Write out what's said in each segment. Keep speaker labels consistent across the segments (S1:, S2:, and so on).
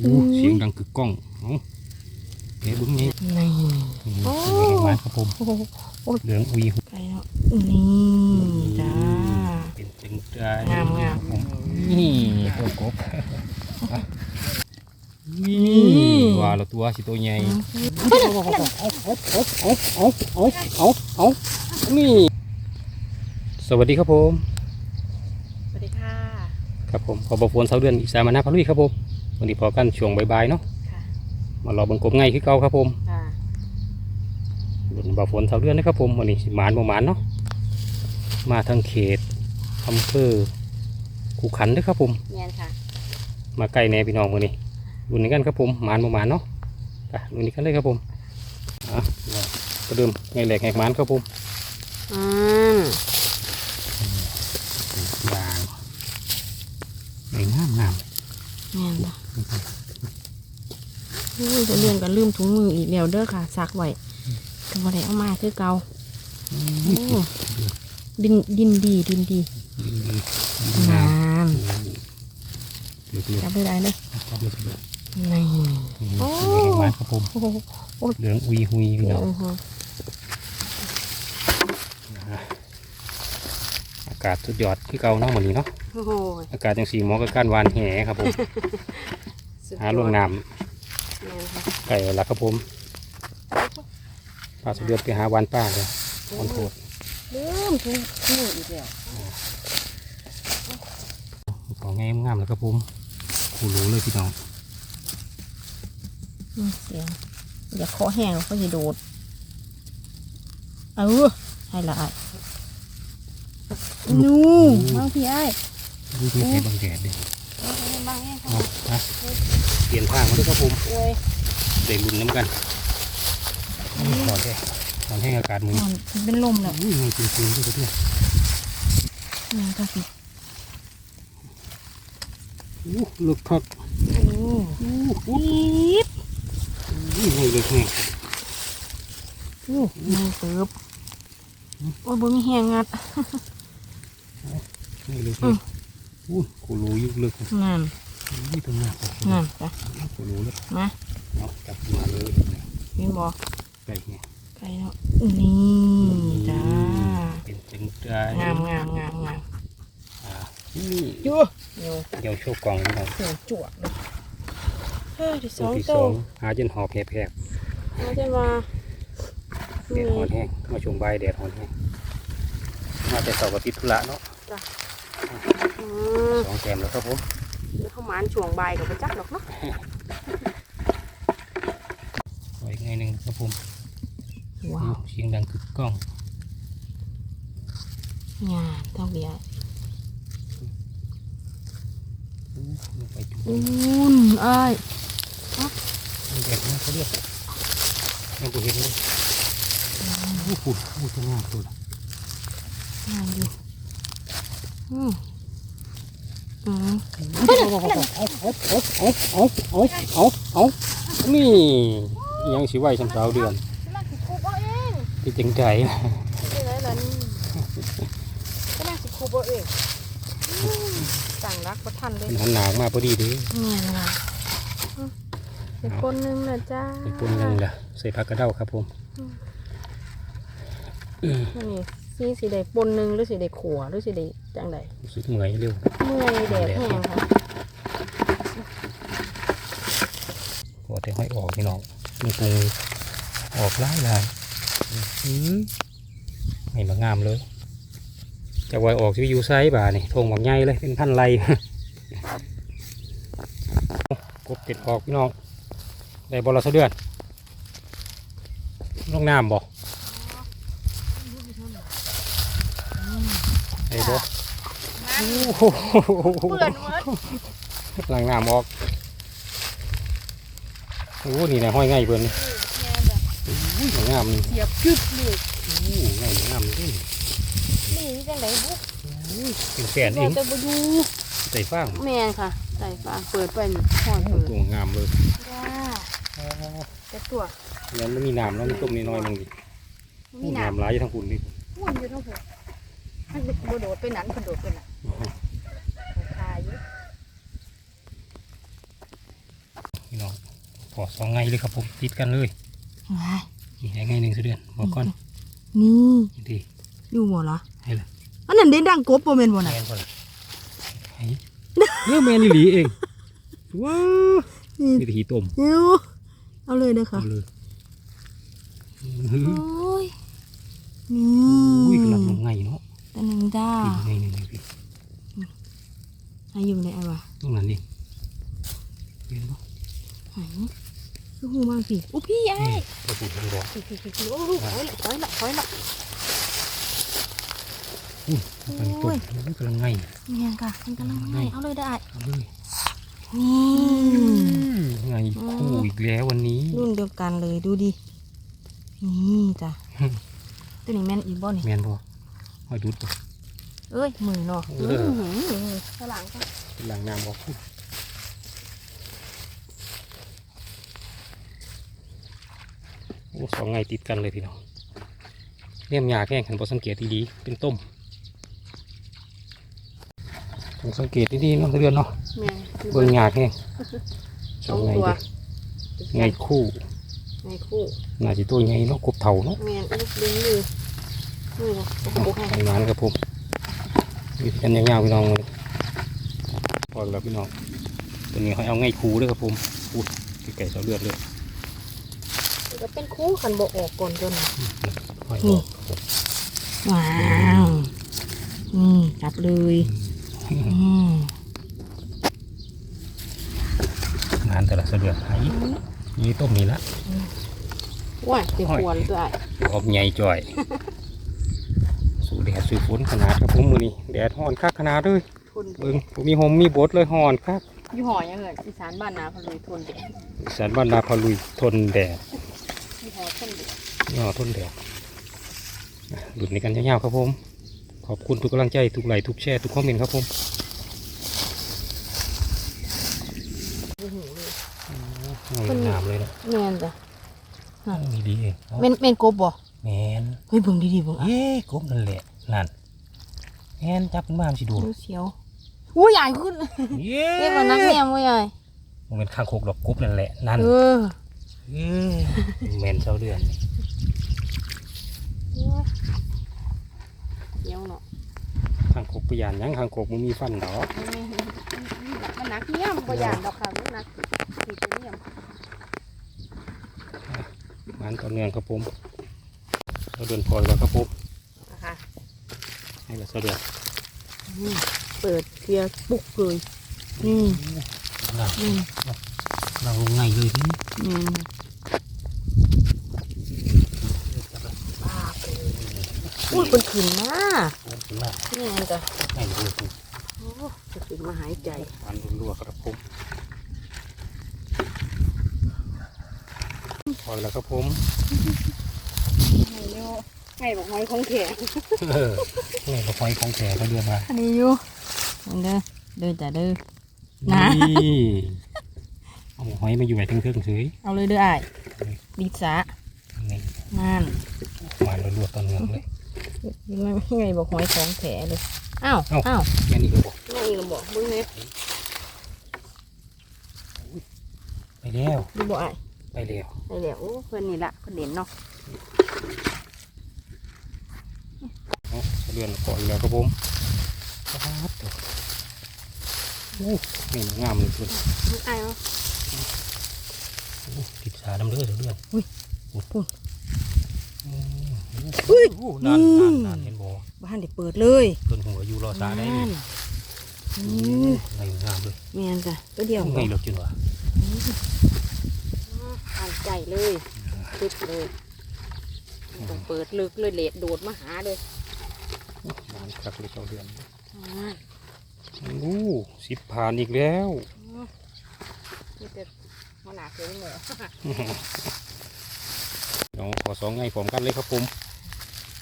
S1: โอ้เสียงดังกึกก้องเอ้าแกบุ้งนี้
S2: นี่
S1: โอ้มาครับผมเหลืองอุย
S2: ไก่เนาะนี่จ้า
S1: เป็นตึงนใจ
S2: งามงาม
S1: นี่ตัวกบนี่ว่าเราตัวสิตัวใหญ่นี่สวัสดีครับผม
S2: สวัสดีค่ะ
S1: ครับผมขอบพระคุณสาเดือนอีสามานาพลุยครับผม วันนี้พอกันช่วงบ่ายๆเนาะ
S2: ค่ะ
S1: มารอเบังกบไงคือเก่าครับผม
S2: ค่ะ
S1: บุญบ่าวฝนเสาเดือนนะครับผมวันนี้สิหมานบ่หมานเนาะมาทางเขตอำเภอคูขันเด้วยครับผม
S2: เนียนค่ะ
S1: มาใกล้แน่พี่น้องวันนี้บุญนี้กันครับผมหมานบ่หมานเนาะไปบุญนี้กันเลยครับผมอะเดี๋ยวก็เดิมไงแหลกไงหมานครับผม
S2: อืม
S1: ยางไงงามงาม
S2: เนียนจ้ะ อุ้ยจะเรียนกันลืมถุงมืออีกแล้วเด้อค่ะซักไว้ก็บ่ได้เอามาคือเก่า
S1: อื
S2: โอ้
S1: ม
S2: ดินดินดีดินดี
S1: งาม
S2: งาม
S1: เดือดเดือด
S2: จับได้ได้เลย
S1: ครับเดือดเดือด
S2: นี่
S1: โอ้ยหมานครับผม
S2: โอ้โห
S1: เหลืองอุยหุยพี่น้อง
S2: โอ้โห
S1: อากาศสุดยอดที่เก่าเนาะวันนี้เนาะ
S2: โอ้โห
S1: อากาศจังสีเหมอกับการหวานแหครับผม
S2: สุดยอด
S1: หาลงน้
S2: เนียนค่ะำ
S1: ไก่ละครับผมปลาสุดเดือดไปหาหวานป้าเลยขอนโทษ
S2: ลืมถุงมืออีกแล้ว
S1: ของงามงามแล้วครับผมคูรู้เลยพี่น้อง
S2: อืมเสียงอย่าเคาะแห้งเขาจะโดดเออให้ละอะนู่บางพี่ไอ้
S1: ดูที่ใช้บางแดดเลย
S2: บางแห้ง
S1: เอานะเป ลี่ยนทางมาด้วยครับผม
S2: โอ้ย
S1: เด็กบุญน้ำกันหอนแห้งหอนแห้งอากาศมือ
S2: มันเป็นลมแล้ว
S1: อุ้ยมันจริงๆด้วยครับเนี่ย
S2: นี่ก็สิ
S1: อู้ลึกคัก
S2: โอ้
S1: อู้อู้
S2: ยิบ
S1: อู้ให้เลยแห้ง
S2: โอ้มันเติบโอ้ยบ่มีแห้งงัด
S1: ให้เลยแห้งอู้คูรู้อยุกลึก
S2: นั่น
S1: นี่ตรงนี้
S2: นั่นจ้ะ
S1: คูรู้เลย
S2: มา
S1: เอาจับมาเลย
S2: เห็นบ่
S1: ไก่เนี่ย
S2: ไก่เนาะนี่จ้า
S1: เป็นจึงได้
S2: งามงามงามงาม
S1: อ่านี่
S2: อยู่อยู่
S1: เดี๋ยวโชว์กล่องนะครับ
S2: เสียงจวดเลยเฮ้ยที่ส
S1: ตัว
S2: อง
S1: ที่
S2: โต
S1: สองหาจนหอบแผลบ
S2: มาจะมา
S1: ๆแดดหอนแห้งมาชมใบายแดดหอนแห้งมาแต่เสาร์กับติดธุระเนาะ
S2: อืม
S1: สองแกมแล้วครับผม
S2: เข้ามานช่วงบ่ายกับปจักหรอกเนาะ
S1: ไว้ไงหนึ่งครับผม
S2: ว้าว
S1: เสียงดังกึกก้อง
S2: งานเท่าเบียร์
S1: อู้ลงไปจุ่ม
S2: อุ่นเอ้ย
S1: แดดนะเขาเรียกยังกูเห็นเลยอู้หูอู้ตัวงามตัว
S2: งานอยู่อืมอืม
S1: เนี่ยังสิไหวสามสาวเดือนที่จิงใจ
S2: สั่งรักประทันเลย
S1: มันหนากมาพอดีดิ
S2: เนี่ยนะอีกคนนึงนะจ้า
S1: อีกคนนึงล่ะใส่ผักกระเด้าครับผม
S2: นี่ สีสีใดปนหนึ่งหรือสีใดขัวหรือสีใดจังใด
S1: รู้สึกเหนื่อยเร็ว
S2: เมื่อยแดดแห้งค่ะ
S1: พอแต่ห้อยออกพี่น้องมันปรุงออกหลายหลายอื้อไม่มางามเลยจะไว้ออกที่อยู่ไซบ่านี่ทงหมักใหญ่เลยเป็นพันไรกบติดออกพี่น้องได้บอลสะเดือนลงน้ำบ่ ได้บ่โอ้โห
S2: เปื่อนเวิร์ด
S1: ล้างน้ำออกโอ้นี่นะห้อยง่ายเพิ่นนี่อุ้ยงามนี่
S2: เสียบกึบเลย
S1: อู้ง่ายงามนี่
S2: นี่จังใดบุ๊ก
S1: เป็นแสนเอง
S2: จะบ่อยู่
S1: ใส่ฟาง
S2: แม่นค่ะใส่ฟ้าเปิดไปนี่ห่อนเปิด
S1: ตัวงามเลย
S2: จ้าแต่ตัว
S1: แล้วไม่มีน้ำแล้วมันต้มน้อยๆลงดิ
S2: มีหนาม
S1: น้ำหลายอยู่ทั้งปุ่นดิ
S2: หุ่นอยู่ทั้งหั วมันบ่โดดไปนั้นเพิ่นโดดไปน่ะคาอยู่
S1: พี่น้องพอสองไงเลยครับผมติดกันเลย
S2: ว้าย
S1: นี่ไงไงหนึ่งเสเดือนบอกก่อน
S2: นี่
S1: นี่ดี
S2: อยู่บ่ล่ะ
S1: ให้ละ
S2: อันนั้นเด้ดังกบบ่แม่นบ่
S1: แม
S2: น่ะ
S1: นก่อนละไอ้เนื้อแมนอีหลีเองว้าว
S2: นี่
S1: นี่ตีต้ม
S2: เดี๋ยวเอาเลยเด้อค่ะ
S1: เอาเลย
S2: โอ้ยนี่
S1: อุ้ยกำลังลงไงเนาะ
S2: ตัว หนึงจ้า
S1: ไงหนึ่งนี่พี่
S2: อายุได้ไอ้วะ
S1: ตรงนั้นนี่เห็นปะ
S2: ไหนคือหูบางสิอู้พี่ไอ้
S1: นี่กระปุกมันบอก
S2: พี่พี่พี่โอ้ลูกถอยละถอยละถอยละ
S1: อุ้ยกำลังต้มอุ้ยกำลังไง
S2: เนี่ยค่ะมันกำลังไงเอาเลยได้
S1: เอาเลย
S2: นี่
S1: ไงคู่อีกแล้ววันนี้
S2: รุ่นเดียวกันเลยดูดินี่จ้ะตัวนี้แม่นอีกบ่นี่
S1: แมนบ่ห อยดูดบ่
S2: เอ้ยมือเนาะ
S1: เออ
S2: อหือข้างหลังก็
S1: เป็นหลังน้ำบอกโอ้สองไงติดกันเลยพี่น้องเลี่ยมยาแค่ขันบอสังเกตดีๆเป็นต้มต้องสังเกตดีๆเนาะเดือนเนาะ
S2: แม่น
S1: เบิ่งยาแค่ส
S2: ส
S1: อ
S2: องง
S1: ไง
S2: ตัว
S1: เด้อไงคู่
S2: ไงคู่
S1: น่าจะตัวไงเนาะกบเถาเนาะ
S2: แม่นลูกดึงมือ
S1: ทำงานครับผมมีกันยาวๆพี่น้องเลยพอแล้วพี่น้องตัวนี้ให้เอาไงคู่ด้วยครับผมอู้ไก่เสาเลือดเลย
S2: ก็เป็นคู่คันบ่ออกก่อนจน
S1: หอย
S2: นี่
S1: บอกครับผม
S2: ว้าวนี่จับเลยอืม
S1: งานแต่ละเสาเลือดไอ้ยี่ต้มนี่ละ
S2: ว้ายเดี๋ยวควรตัวไอ้
S1: ออกใหญ่จ่อยสู่แดดสู่ฝนขนาดครับผมมือนี้แดดห่อนคักขนาดเลย
S2: ทน
S1: เบิ่งผมมีหมมีบดเลยห่อนคัก
S2: อยู่หอยังเงินอีสานบ้านนาเขาเลยทนเด็ก
S1: แสนบ้านนาพาลุยทนแดด
S2: อยู่หอทนเด็ก
S1: ย่อทนแดดอะหลุดในกันยาวๆครับผม ขอบคุณทุกกำลังใจทุกไลค์ทุกแชร์ทุกคอมเมนต์ครับผม
S2: อยู่หูเลย
S1: งามงามเลยนะ
S2: แม่นจ้ะ
S1: มีดีเองเอา
S2: แม่นแม่นกบบ่
S1: แมน
S2: เฮ้ยเบิ่งดีๆเบิ่งอะ
S1: เย้กบนั่นแหละ นั่นแมนจับขึ้นมาสิดู
S2: ดูเสียวอู้ใหญ่ขึ้น
S1: เย้
S2: เรียกว่านักแนมว่าใหญ่
S1: มันเป็นข้างโคกดอกกบนั่นแหละนั่น
S2: เออ
S1: เอ้ยแมนเจ้าเดือนนี่
S2: เสียวเนาะ
S1: ข้างโคกปยานหยังข้างโคกมันมีฟันดอก
S2: มันหนักเนี่ยมบ่ยานดอกค่ะมันหนักสีตัวเนี่ยม
S1: มันต่อเนื่องครับผมเจ้าเดือนพอแล้วครับผม
S2: นะคะ
S1: ให้เราเจ้าเดือน
S2: นี่เปิดเคลียร์ปุกเลยนี่
S1: นั่ง
S2: นี่
S1: นั่งลงไงเลยทีนี้
S2: นี่ปาบเลยอุ้ยเป็นขึ้นมา
S1: โอ้ยขึ้นมา
S2: นี่ไงจ้ะ
S1: ไงเลยคุณ
S2: โอ้จะขึ้นมาหายใจ
S1: อันรัวๆครับผมพอแล้วครับผม
S2: ไงโยไงบอกหอยของแขก
S1: เออนี่เราไฟของแฉก็เดือนมา
S2: อันนี้อยู่มันเด้อเด้อจ้ะเด้อ นะ
S1: นี่เอาหอยมาอยู่ไหนถึงเครื่องเฉย
S2: เอาเลยเด้อไอ้ายดิสะ
S1: นี่
S2: นั่น
S1: มารัวๆตอนเนื่องเลย
S2: ยังไงบอกหอยของแถเลยอ้าว
S1: เอ้า
S2: อ้าว
S1: แค่นี้ก็บอก
S2: นี่เราบอกมึงเนี่ย
S1: ไปแล้ว
S2: ดูบอกไอ้
S1: ไปแล้ว
S2: ไปแล้วโอ้เพื่อนนี่ละเพื่อนเด่นเนาะ
S1: เอาเดือนก่อนแล้วครับผมครับโอ้นี่งามเลยคุณ
S2: มึงไอ้เนาะ
S1: ติดสาดำเลือดเดือน
S2: อุ้ย
S1: ปุ๊บ
S2: ปุ๊บ
S1: อืม
S2: อุ้ย
S1: โอ้นั่น
S2: อื
S1: นั่น
S2: ม
S1: นั่นเห็นบ่
S2: บ้านเด็กเปิดเลย
S1: เพิ่นหัวอยู่รอสาได้
S2: นั่
S1: นี่
S2: นอืม
S1: ไงงามเลย
S2: แมนจ้ะตัวเดียว
S1: ไงเราจินวะ
S2: อ่านใจเลยตึ๊ดเลยต้องเปิดลึกเลยเลดโดดมาหาเลย
S1: งานคักเลยเจ้าเดือน
S2: อ่า
S1: โอ้สิบผ่านอีกแล้ว
S2: นี่จะมาหนาวเกินเลย
S1: น้องขอสองไงผมกันเลยครับผม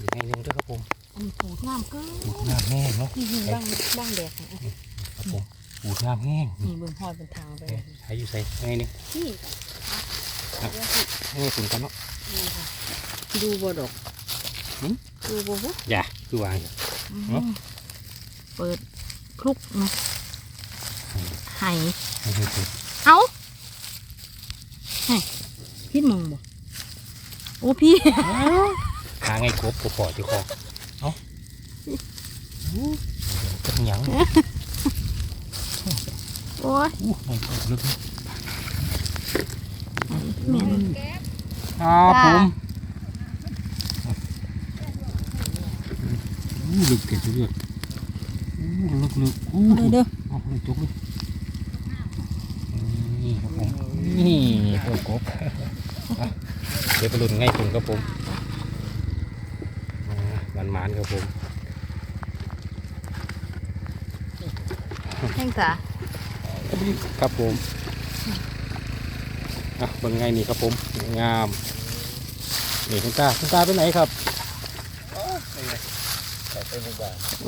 S1: อีกไงหนึ่งด้วยครับผม
S2: ปูดงามเกิน
S1: ปูดน้ำแห้งเนาะ
S2: นี่บ้างบ้างแดด
S1: ครับผมปูดน้ำแห้ง
S2: นี่เบิ่งหอยเป็นทางไป
S1: เอ๊ะใช้อยู่ใส่ไงนี่
S2: นี่
S1: ให้ฝุ่นกันเนาะ
S2: ดูบ่ดอกดูบ่ฮะ
S1: อย่าคือวางอย่า
S2: เปิดคลุกเนาะไห้
S1: ให้ให้ฝุ่น
S2: เอ้าพิษมองบ่โอ้พี่
S1: หาไงกบกบปอดที่คอเอาอู้จังหยัง
S2: โอ้ย
S1: อู้ไงกบลึก
S2: แม่น
S1: ครับผม อู้ลึกเกิดเลือดอู้ลึกลึกอู้
S2: เด้อเด้อ
S1: เอาเลยจุกเลยนี่ครับผมนี่ตัวกบอะเดี๋ยวไปลุ้นง่ายคุณครับผมมันมันๆครับผม
S2: แห้งตา
S1: ครับผมอะเป็นไงนี่ครับผมงามนี่คุณตาคุณตาไปไหนครับ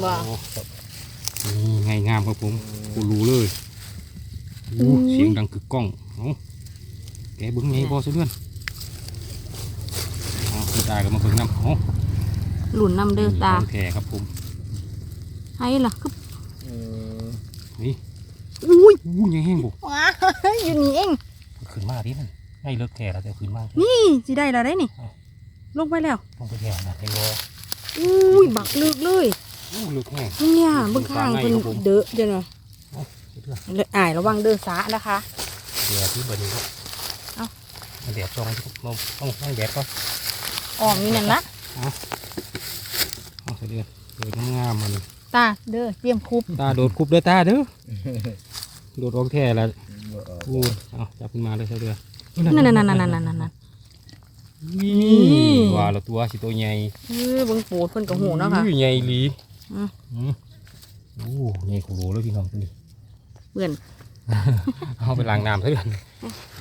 S2: บ่
S1: อ๋อครับนี่ไงงามครับผมกูรู้เลย
S2: อุ้
S1: อู้
S2: ย
S1: เสียงดังกึกก้องเอาแกเบิ้งไงบอสะเดือนอ๋อคุณตาก็มาเบิ้งน้ำอ๋อ
S2: หลุนนำเด้อตา
S1: ของแท้ครับผม
S2: ให้ล่ะคือ
S1: นี่
S2: อุ้ย
S1: อู้ยังแห้งบุก
S2: ว้าอยู่นี่เอง
S1: ขึ้นมาดิมันไงเลิกแท้แล้วแต่ขึ้นมา
S2: นี่สิได้แล้วได้นี่ ลงไปแล้ว
S1: ต้องไปแท้นะไอ้บอ
S2: อุ้ยบักลึกเลย
S1: อู้ลึกแห้ง
S2: เนี่ยเบิ่งข้างเพิ่น
S1: ครับผม
S2: เด้อเดี๋ยวหน่อย
S1: เดือน
S2: เลยอ้ายระวังเด้อสานะคะ
S1: เดี๋ยวที่เบอร์นี้ก็
S2: เอ้า
S1: เดี๋ยวซองต้องต้องต้องแดดก่อน
S2: ออมนี่นั่นละ
S1: เอาเสะเดือนเดือนงามมัน
S2: ตาเด้อเตรียมคุบ
S1: ตาโดดคุบเด้อตาเด้อโดดออกแท้แล้วอู้เอาจับขึ้นมาเลยเสะเดือน
S2: นั่นนั่นนั่นนั่นนั่นนั่น นั่น
S1: นี่
S2: นี่
S1: ว่าและตัวสิตัวใหญ่
S2: เออเบิ่งปูดเพิ่นก็หูเนาะค่ะ
S1: อุ้ยใหญ่อีหลี
S2: อืม
S1: อืมโอ้ใหญ่ขโลเลยพี่น้องตัวนี้
S2: เพื่อน
S1: เอาไปล้างน้ำซะเดือน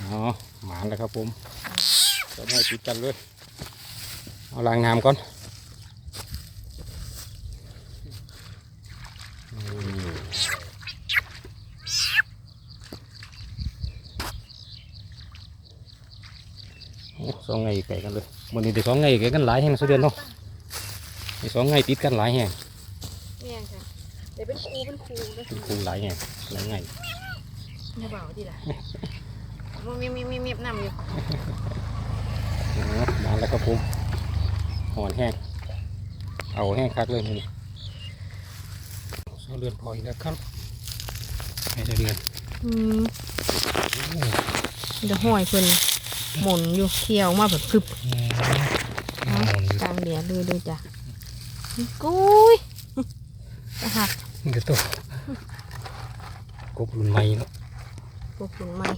S1: อ๋อหมานแล้วครับผมจะให้ติดกันเลยเอาล้างน้ำก่อนนี่ สองไงไก่กันเลยวันนี้เดี๋ยวสองไงไก่กันหลายแห่งซะเดือนเนาะไอ้สองไงติดกันหลายแห่ง
S2: เนี่ยค่ะเดี๋ยวเป็นครูเป็นครูเด้อ
S1: เป็นคูหลายแห่งหลายไง
S2: อย่าเบาดิล่ะมันมีมีมีมีน้ำอยู่
S1: อ๋อมาแล้วครับผมหอนแห้งเอาแห้งคักเลยนี่เสาเรือนพออีกแล้วครับให้เสาเรือน
S2: อืมเดี๋ยวห้อยเพิ่น หมุนอยู่เคี่ยวมาแบบพึบ
S1: หมุน
S2: กลางเดียเลยด้วยจ้ะกุ้ยนะฮะ
S1: เดี๋ยวตัวกบรุ่นใหม่เนาะ
S2: พวกคุณไม่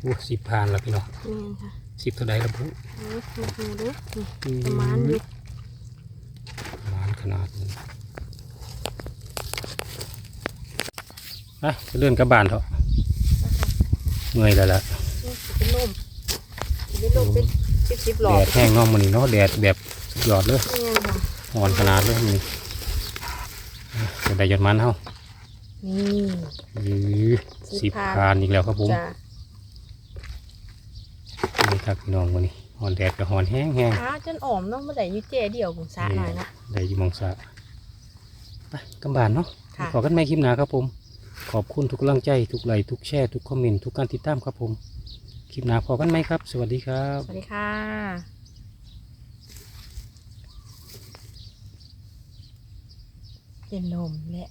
S1: โอ้สิบผ่านแล้วพี่น้อง
S2: แม่นค่ะ
S1: สิบเท่าใดแล้วปุ๊
S2: เออดูดูดูนี่ประมาณอยู่
S1: ประมาณขนาดนี้นะจะเลื่อนกลับบ้านเถอะเมื่อยแล้วล่ะ
S2: นี่สิเป็น ลมสิเป็นลมเป็นสิบสิบหลอ
S1: แด
S2: ด
S1: ดแห้งเน้องมันนี่เนาะแดดแบบสุดยอดเลย
S2: แม่นค่ะ
S1: หอนขนาดเลยนี่จะได้ยอดมันเฮา
S2: นี่
S1: หรือสิบ
S2: ผ่าน
S1: ผ่านอีกแล้วครับผม
S2: จ้ะ
S1: นี่ครับพี่น้องวันนี้หอนแดดกับหอนแห้งแห้ง
S2: ขาจนอ่อมเนาะเมื่อไหร่ยูเจเดียวบุษาหน่อยนะ
S1: ได้อยิมองสะไปกำบานเนาะ
S2: ค่ะ
S1: ขอกันไม่คลิปหนาครับผม ขอบคุณทุกกำลังใจ ทุกไลค์ทุกแชร์ ทุกคอมเมนต์ ทุกการติดตามครับผม คลิปหนาพอกันไหมครับ สวัสดีครับ
S2: สวัสดีค่ะเป็นลมแหละ